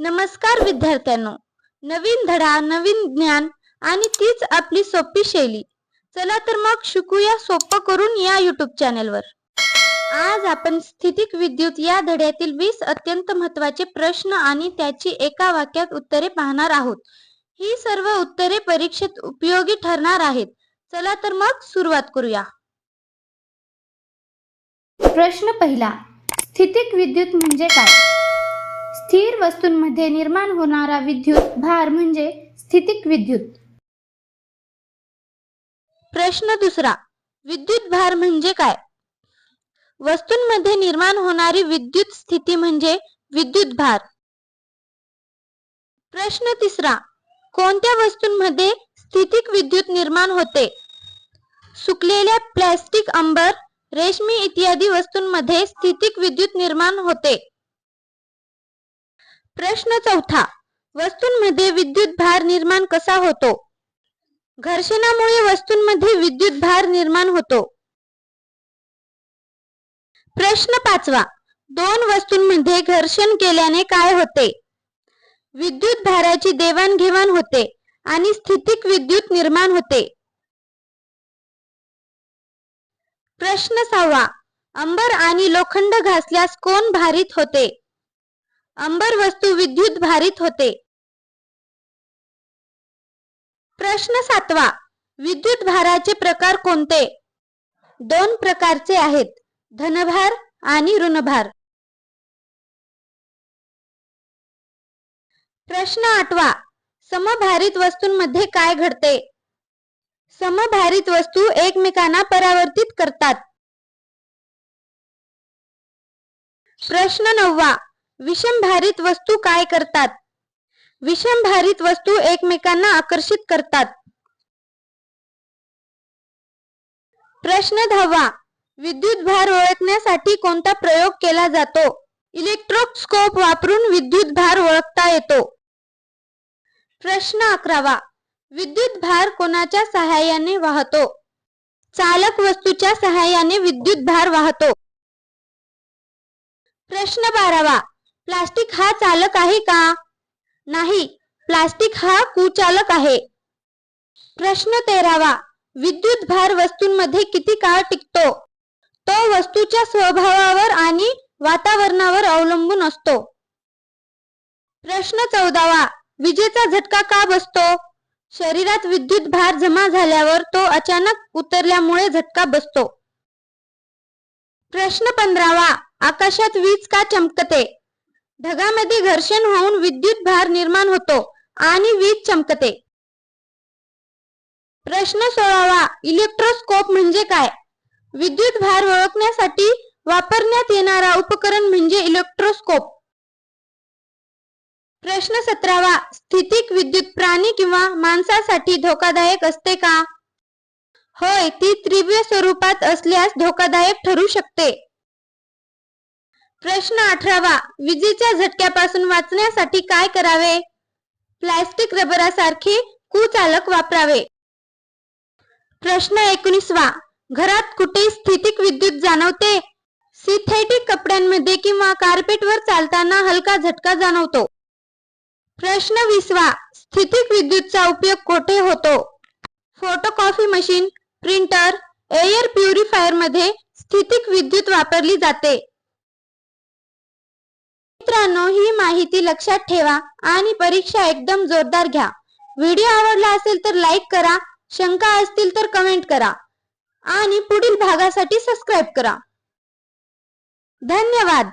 नमस्कार विद्यार्थ्यांनो. नवीन धडा नवीन ज्ञान आणि तीच आपली सोपी शैली. चला तर मग शिकूया सोपं करून या युट्यूब चॅनेलवर आज आपण स्थितिक विद्युत या धड्यातील वीस अत्यंत महत्त्वाचे प्रश्न आणि त्याची एका वाक्यात उत्तरे पाहणार आहोत. ही सर्व उत्तरे परीक्षेत उपयोगी ठरणार आहेत. चला तर मग सुरुवात करूया. प्रश्न पहिला. स्थितिक विद्युत म्हणजे काय? स्थिर वस्तूंमध्ये निर्माण होणारा विद्युत भार म्हणजे स्थितिक विद्युत. प्रश्न दुसरा विद्युत भार म्हणजे काय? वस्तूंमध्ये निर्माण होणारी विद्युत स्थिती म्हणजे विद्युत भार. प्रश्न तिसरा कोणत्या वस्तूंमध्ये स्थितिक विद्युत निर्माण होते? सुकलेल्या प्लॅस्टिक अंबर रेशमी इत्यादी वस्तूंमध्ये स्थितिक विद्युत निर्माण होते. प्रश्न चौथा. वस्तूंमध्ये विद्युत भार निर्माण कसा होतो? घर्षणामुळे वस्तूंमध्ये विद्युत भार निर्माण होतो. प्रश्न पाचवा. दोन वस्तूंमध्ये घर्षण केल्याने काय होते? विद्युत भाराची देवाणघेवाण होते आणि स्थितिक विद्युत निर्माण होते. प्रश्न सहावा. अंबर आणि लोखंड घासल्यास कोण भारित होते? अंबर वस्तू विद्युत भारित होते. प्रश्न सातवा. विद्युत भाराचे प्रकार कोणते? दोन प्रकारचे आहेत. धनभार आणि ऋणभार. प्रश्न आठवा. समभारित वस्तूंमध्ये काय घडते? समभारित वस्तू एकमेकांना परावर्तित करतात. प्रश्न नववा. विषमभारित वस्तू काय करतात? विषमभारित वस्तू एकमेकांना आकर्षित करतात. प्रश्न दहावा. विद्युत भार ओळखण्यासाठी कोणता प्रयोग केला जातो? इलेक्ट्रोस्कोप वापरून विद्युत भार ओळखता येतो. प्रश्न अकरावा. विद्युत भार कोणाच्या सहाय्याने वाहतो? चालक वस्तूच्या सहाय्याने विद्युत भार वाहतो. प्रश्न बारावा. प्लास्टिक हा चालक आहे का? नाही प्लास्टिक हा कुचालक आहे. प्रश्न तेरावा विद्युत भार वस्तूंमध्ये किती काळ टिकतो? तो वस्तूच्या स्वभावावर आणि वातावरणावर अवलंबून असतो. प्रश्न चौदावा विजेचा झटका का बसतो? शरीरात विद्युत भार जमा झाल्यावर तो अचानक उतरल्यामुळे झटका बसतो. प्रश्न पंधरावा आकाशात वीज का चमकते? ढगामध्ये घर्षण होऊन विद्युत भार निर्माण होतो आणि वीज चमकते. प्रश्न सोळावा इलेक्ट्रोस्कोप म्हणजे काय? विद्युत भार ओळखण्यासाठी वापरण्यात येणारा उपकरण म्हणजे इलेक्ट्रोस्कोप प्रश्न सतरावा स्थितिक विद्युत प्राणी किंवा माणसासाठी धोकादायक असते का? होय ती तीव्र स्वरूपात असल्यास धोकादायक ठरू शकते. प्रश्न अठरावा. विजेच्या झटक्यापासून वाचण्यासाठी काय करावे? प्लास्टिक रबरासारखे कुचालक वापरावे. प्रश्न एकोणीसवा. घरात कुठे स्थितिक विद्युत जाणवते? सिंथेटिक कपड्यांमध्ये किंवा कार्पेटवर चालताना हलका झटका जाणवतो. प्रश्न विसवा. स्थितिक विद्युतचा उपयोग कोठे होतो? फोटोकॉफी मशीन प्रिंटर एअर प्युरिफायरमध्ये स्थितिक विद्युत वापरली जाते. मित्रांनो ही माहिती लक्षात ठेवा आणि परीक्षा एकदम जोरदार घ्या. व्हिडिओ आवडला असेल तर लाईक करा शंका असतील तर कमेंट करा आणि पुढील भागासाठी सबस्क्राईब करा. धन्यवाद!